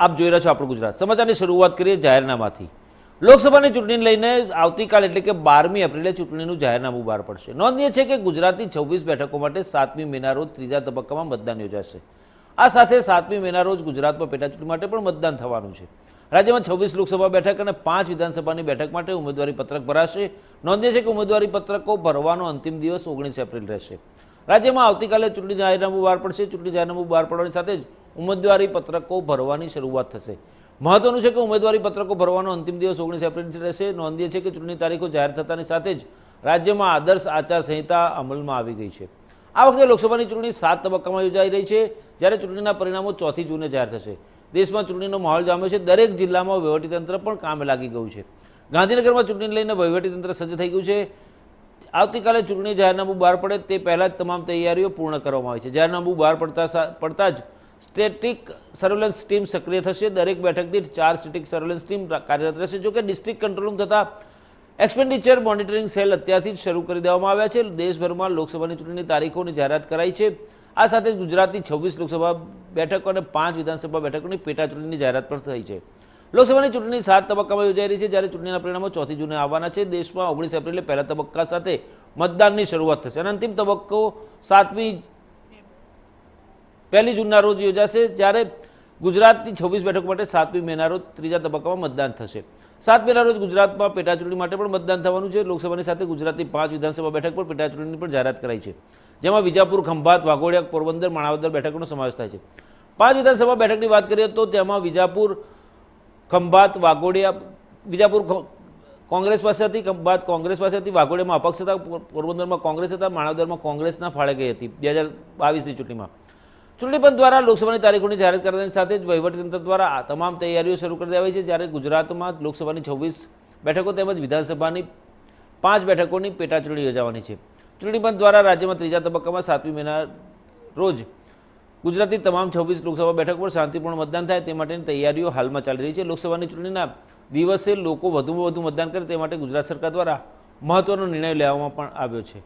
આપ જોઈ રહ્યા છો આપણું ગુજરાત. સમાચારની શરૂઆત કરીએ જાહેરનામાથી. લોકસભાની ચૂંટણીને લઈને આવતીકાલ એટલે કે બારમી એપ્રિલે ચૂંટણીનું જાહેરનામું બહાર પડશે. નોંધનીય છે કે ગુજરાતની છવ્વીસ બેઠકો માટે સાતમી મેના રોજ ત્રીજા તબક્કામાં મતદાન યોજાશે. આ સાથે સાતમી મેના રોજ ગુજરાતમાં પેટાચૂંટણી માટે પણ મતદાન થવાનું છે. રાજ્યમાં છવ્વીસ લોકસભા બેઠક અને પાંચ વિધાનસભાની બેઠક માટે ઉમેદવારી પત્રક ભરાશે. નોંધનીય છે કે ઉમેદવારી પત્રકો ભરવાનો અંતિમ દિવસ ઓગણીસ એપ્રિલ રહેશે. રાજ્યમાં આવતીકાલે ચૂંટણી જાહેરનામું બહાર પડશે. ચૂંટણી જાહેરનામું બહાર પડવાની સાથે જ ઉમેદવારી પત્રકો ભરવાની શરૂઆત થશે. મહત્વનું છે કે ઉમેદવારી પત્રકો ભરવાનો અંતિમ દિવસ ઓગણીસ એપ્રિલ રહેશે. નોંધીએ છે કે ચૂંટણી તારીખો જાહેર થતાની સાથે જ રાજ્યમાં આદર્શ આચારસંહિતા અમલમાં આવી ગઈ છે. આ વખતે લોકસભાની ચૂંટણી સાત તબક્કામાં યોજાઈ રહી છે, જ્યારે ચૂંટણીના પરિણામો ચોથી જૂને જાહેર થશે. દેશમાં ચૂંટણીનો માહોલ જામ્યો છે. દરેક જિલ્લામાં વહીવટીતંત્ર પણ કામે લાગી ગયું છે. ગાંધીનગરમાં ચૂંટણી લઈને વહીવટીતંત્ર સજ્જ થઈ ગયું છે. આવતીકાલે ચૂંટણી જાહેરનામું બહાર પડે તે પહેલાં જ તમામ તૈયારીઓ પૂર્ણ કરવામાં આવી છે. જાહેરનામું બહાર પડતા પડતા જ સ્ટેટિક સર્વેલન્સ ટીમ સક્રિય થશે. દરેક બેઠક દીઠ ચાર સ્ટેટિક સર્વેલન્સ ટીમ કાર્યરત રહેશે. જોકે ડિસ્ટ્રિક્ટ કંટ્રોલ રૂમ તથા એક્સપેન્ડિચર મોનિટરિંગ સેલ અત્યારથી જ શરૂ કરી દેવામાં આવ્યા છે. દેશભરમાં લોકસભાની ચૂંટણીની તારીખોની જાહેરાત કરાઈ છે. આ સાથે જ ગુજરાતની છવ્વીસ લોકસભા બેઠકો અને પાંચ વિધાનસભા બેઠકોની પેટા ચૂંટણીની જાહેરાત પણ થઈ છે. લોકસભાની ચૂંટણી સાત તબક્કામાં યોજાઈ રહી છે. જ્યારે ચૂંટણીના પરિણામો ચોથી જૂને આવવાના છે. દેશમાં ઓગણીસ એપ્રિલે પહેલા તબક્કા સાથે મતદાનની શરૂઆત થશે. અને અંતિમ તબક્કો સાતમી પહેલી જૂનના રોજ યોજાશે, જ્યારે ગુજરાતની છવ્વીસ બેઠક માટે સાતમી મેના રોજ ત્રીજા તબક્કામાં મતદાન થશે. સાત મેના રોજ ગુજરાતમાં પેટાચૂંટણી માટે પણ મતદાન થવાનું છે. લોકસભાની સાથે ગુજરાતની પાંચ વિધાનસભા બેઠક પર પેટાચૂંટણીની પણ જાહેરાત કરાઈ છે. જેમાં વિજાપુર, ખંભાત, વાઘોડિયા, પોરબંદર, માણાવદર બેઠકોનો સમાવેશ થાય છે. પાંચ વિધાનસભા બેઠકની વાત કરીએ તો તેમાં વિજાપુર, ખંભાત, વાઘોડિયા, વિજાપુર કોંગ્રેસ પાસે હતી, ખંભાત કોંગ્રેસ પાસે હતી, વાઘોડિયામાં અપક્ષ હતા પોરબંદરમાં કોંગ્રેસ હતા, માણાવદરમાં કોંગ્રેસના ફાળે ગઈ હતી. બે હજાર બાવીસની ચૂંટણીમાં. ચૂંટણી પંચ દ્વારા લોકસભાની તારીખોની જાહેરાત કરવાની સાથે જ વહીવટીતંત્ર દ્વારા આ તમામ તૈયારીઓ શરૂ કરી દેવાઈ છે. જ્યારે ગુજરાતમાં લોકસભાની છવ્વીસ બેઠકો તેમજ વિધાનસભાની પાંચ બેઠકોની પેટાચૂંટણી યોજાવાની છે. ચૂંટણી પંચ દ્વારા રાજ્યમાં ત્રીજા તબક્કામાં સાતમી મહિના રોજ ગુજરાતની તમામ છવ્વીસ લોકસભા બેઠક પર શાંતિપૂર્ણ મતદાન થાય તે માટેની તૈયારીઓ હાલમાં ચાલી રહી છે. લોકસભાની ચૂંટણીના દિવસે લોકો વધુમાં વધુ મતદાન કરે તે માટે ગુજરાત સરકાર દ્વારા મહત્વનો નિર્ણય લેવામાં પણ આવ્યો છે.